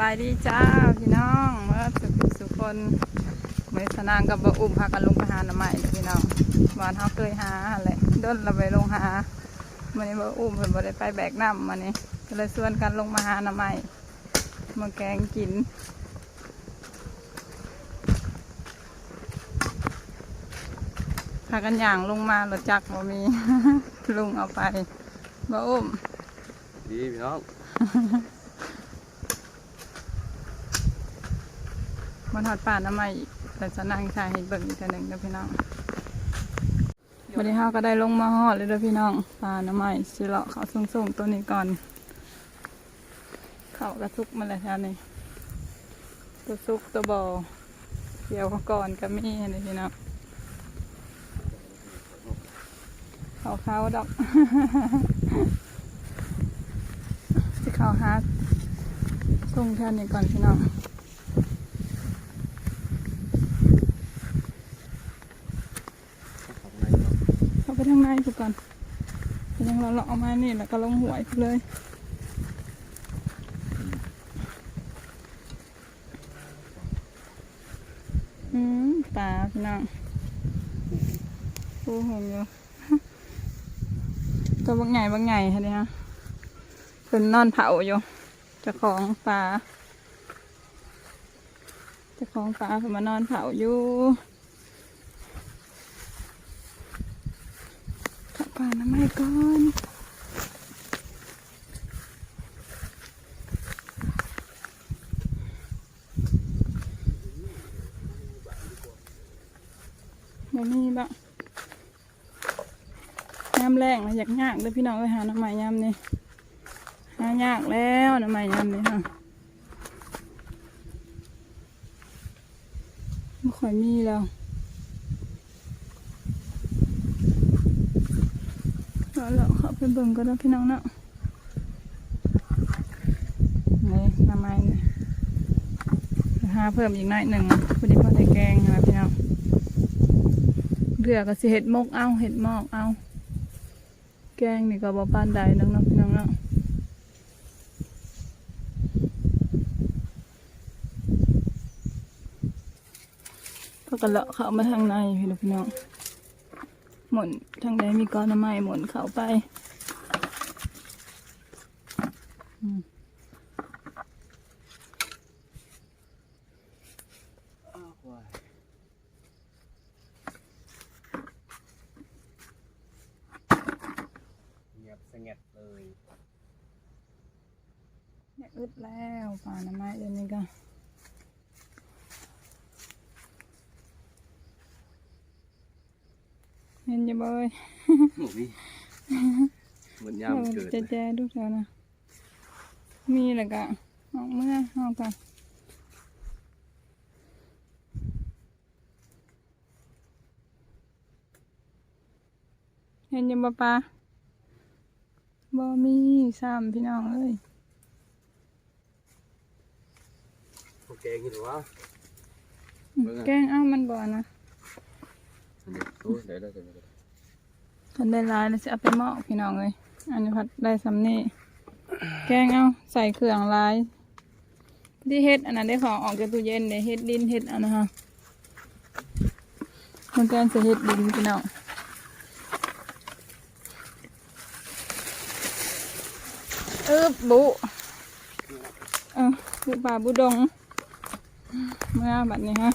บายดีจ้าพี่น้องเมื่อสุขสุคนเมื่อสนางกับบอุ้มพากันลงไปหาหน่อไม้เด้อพี่น้องบ้านเขาเคยหาอะไรด้นเราไปลงหามันนี้บ่อุ้มเพิ่นบ่ได้ไปแบกน้ำมันนี้ก็เลยชวนกันลงมาหาหน่อไม้มาแกงกินพากันย่างลงมารถจักรบ่มีลุงเอาไปบ่อุ้มดีพี่น้อง มันหอดป่าน้ำใหม่อีกแต่จะนั่งชายเห็นเบิ่งอีกหนึ่งเด้อพี่น้องวันนี้เฮาก็ได้ลงมาหอดเลยเด้อพี่น้องป่าน้ำใหม่สิเลาะเขาส่งๆตัวนี้ก่อน เขากระซุกมาแล้วแถวนี้ตัวซุกตัวบอเกี่ยวก่อนก็มีเลยพี่น้องเขาเขาดอกสิเขาหาร์ดส่งแถวนี้ก่อนพี่น้อง เข้าไป ทางในดูก่อนยังเราเลาะออกมานี่แล้วก็ลงหวยไปเลยอืมปลาพี่น้องปูหงอยู่ตัวบางใหญ่บางใหญ่ฮะเนี่ยเป็นนอนเผาอยู่จะของปลาจะของปลาเป็นมานอนเผาอยู่ ขับผ่านน้ำไม้ก่อนบ่มีบ้างยามแรงนะอยากยากเลยพี่น้องไปหาน้ำไม้ยามนี่หายากแล้วน้ำไม้ยามนี่ค่ะไม่ค่อยมีแล้ว แล้วเราเข้าไปเบิ่งก็ได้พี่น้องเนาะนี่น้ำไม้นี่หาเพิ่มอีกหน่อยหนึ่งพอดีพอได้แกงนะพี่น้องเรือก็สิเห็ดมกเอาเห็ดหมอกเอา แกงนี่ก็บ่ปานใดน้องเนาะพี่น้องเนาะก็กระเลาะเข้ามาทางในพี่น้อง หมุนทางใดมีก้อนน้ำไม้หมุนเข้าไปอืมเงียบสงัดเลยเนี่ยอึดแล้วป่าน้ำไม้เดี๋ยวนี้ก็ ห็นจะบ่อยหมูนี่เหมือนยามเกิดเจ๊เลยแจ๊ดูแถวนะมีแล้วก็ออกเมื่อออกกันเห็นยังบ่ปลาบ่มีซ้ำพี่น้องเอ้ยโอเคกินหรือวะเบิ่งอะแกงเอ้ามันบ่นะ คนได้หลายแล้วสิเอาไปหม้อพี่น้องเลยอันนี้พัดได้ซ้ำนี่แกงเอ้าใส่เครื่องหลายที่เฮ็ดอันนั้นได้ของออกจากตู้เย็นเด้เฮ็ดดินเฮ็ดอันนะฮะมันแกงจะเฮ็ดดินพี่น้องเออบุเออบุป่าบุดงเมื่อบัดนี้ฮะ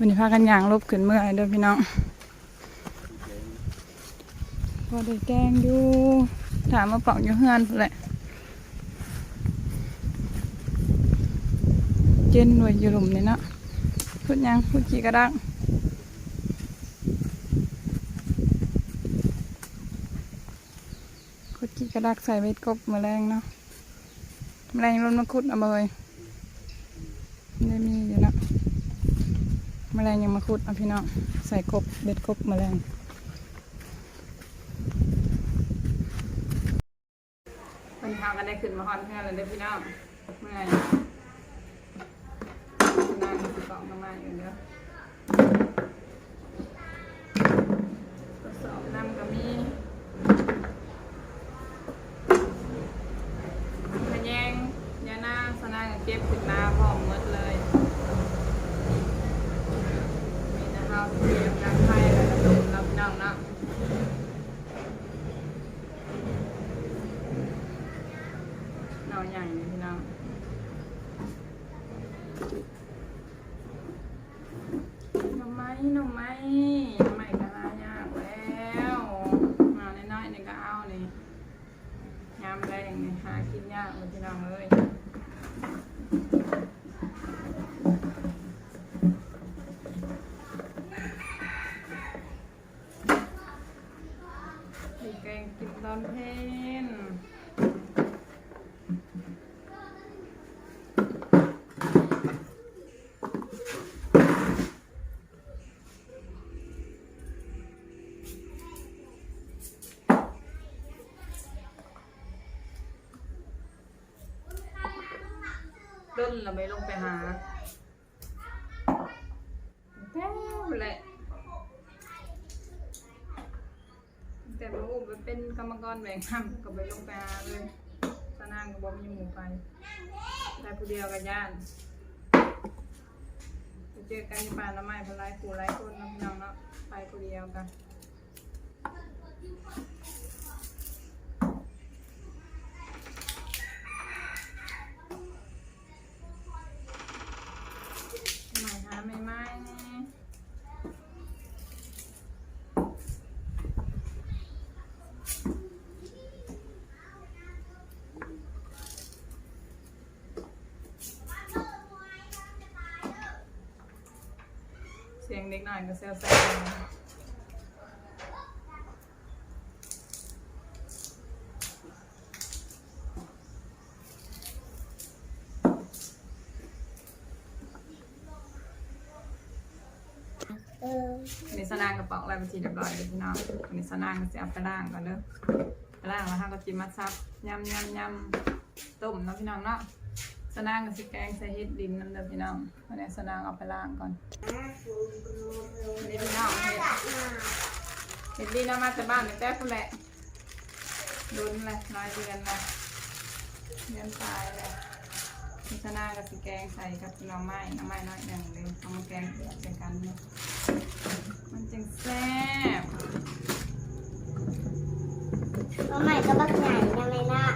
วันนี้พากันย่างลบขึ้นเมื่อยเด้อพี่น้องพอได้แกงอยู่ถามมาป่าอยู่เฮือนแหละเจนหน่วยอยู่หลุมนี่เนาะพูดยังพูดขี่กระดังคุดขี่กระดักใส่เบ็ดกบแมลงเนาะแมลงรนมาคุดเอาเบยได้มี แมลงยังมาคุดเอาพี่น้องใส่กบเบ็ดกบแมลงเป็นทางกันได้ขึ้นมาฮอนเพื่อนเลยเด้อพี่น้องเมื่อยนั่งสิกล่องน้ำมาอยู่เด้อทดสอบน้ำก็มี หน่อใหญ่เลยพี่น้องหน่อไม้หน่อไม้หน่อไม้ก็หายากแล้วมาน้อยๆนี่ก็เอานี่ ยามแรงนี่หากินยากมันพี่น้องเลย ต้นเราไม่ลงไปหาแท้แหละแต่บรูมันเป็นกรรมกรแบ่งทำก็ไปลงไปหาเลยสนางก็บอกมีหมูไปได้ผู้เดียวกับย่านไปเจอกันที่ป่าละไม้พลายผู้หลายคนน้องน้องเนาะไปผู้เดียวกันใหม่หาใหม่ๆ เสี ยงเด็กหน่อยก็เซลแซววันนี้สนางกระป๋าอะไรบัญชีเรียบร้อยเลยพี่น้องวันนี้สนางก็จะเอาไปล่างก่อนเด้อไปล่างแล้วห้าก็จิมาซับยำยำยำต้มเนาะพี่น้องเนาะ สนางก็สิแกงใส่เห็ดดินนั่นเด้อพี่น้องวันนี้สนางเอาไปล่างก่อนวันนี้พี่น้องเห็ดเห็นดีนะมาแต่บ้านแต่แต่คนแหละลุ้นเลยน้อยเดือนละเดือนตายเลยมิชนากับสีแกงใส่กับน้องไม้น้องไม้น้อยหนึ่งเลยเอามาแกงใส่กันเนี่ยมันจึงแซ่บก็ใหม่ก็บักใหญ่ยังไงล่ะ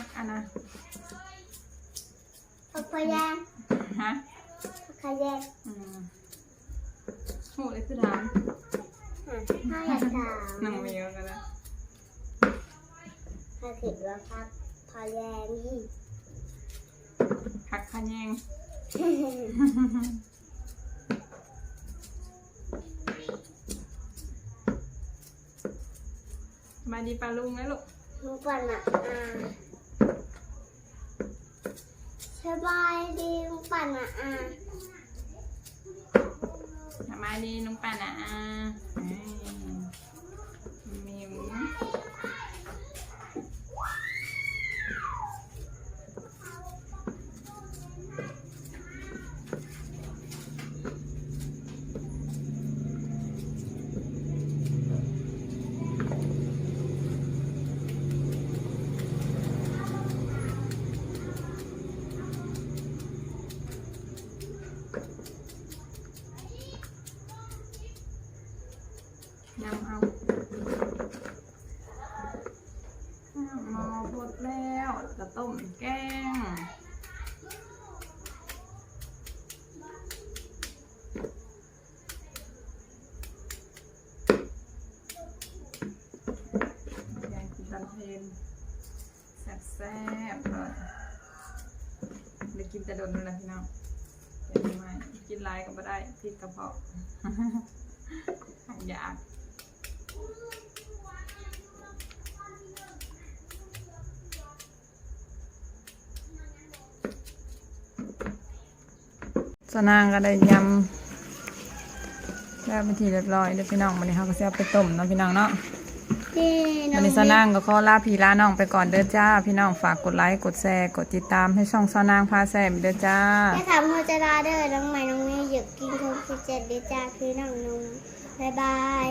พักอันนะพักพยางฮะพักขยงอืมโหเลยคือถามอะถ้าอยากถามน้องมีเยอะกันแล้วถ้าคิดว่าพักพยางนี่พักขะแยงมาดีปลาลุงนะลูกมึงก่อนอะอ่าส บายดีลุงปั่นอะอ่ามาดีลุงปานะอ่า นตอนแซ่บๆเลยเดี๋ยวกินแต่โดนนั่นแหละพี่น้องเดี๋ยวไม่กินหลายก็ไม่ได้พิษกระเพาะอยากสนางก็ได้ยำแล้วเป็นทีเรียบร้อยเดี๋ยวพี่น้องวันนี้เขาก็จะเอาไปต้มเนาะพี่น้องเนาะ วัอนงนี้สาวนางก็ขอลาพี่ลาน้องไปก่อนเด้อจ้า พี่น้องฝากกดไลค์กดแชร์กดติดตามให้ช่องสาวนางพาแซ่บเด้อจ้าแม่ถามหัวจะลาเด้อน้องใหม่น้องเมย์อยากกินโคมสิเจ็ดเดจ้าพี่น้องนุ่มบ๊ายบาย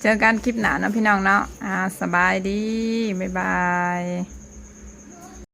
เจอกันคลิปหน้าเนาะพี่น้องเนาะอ่าสบายดี บ๊ายบาย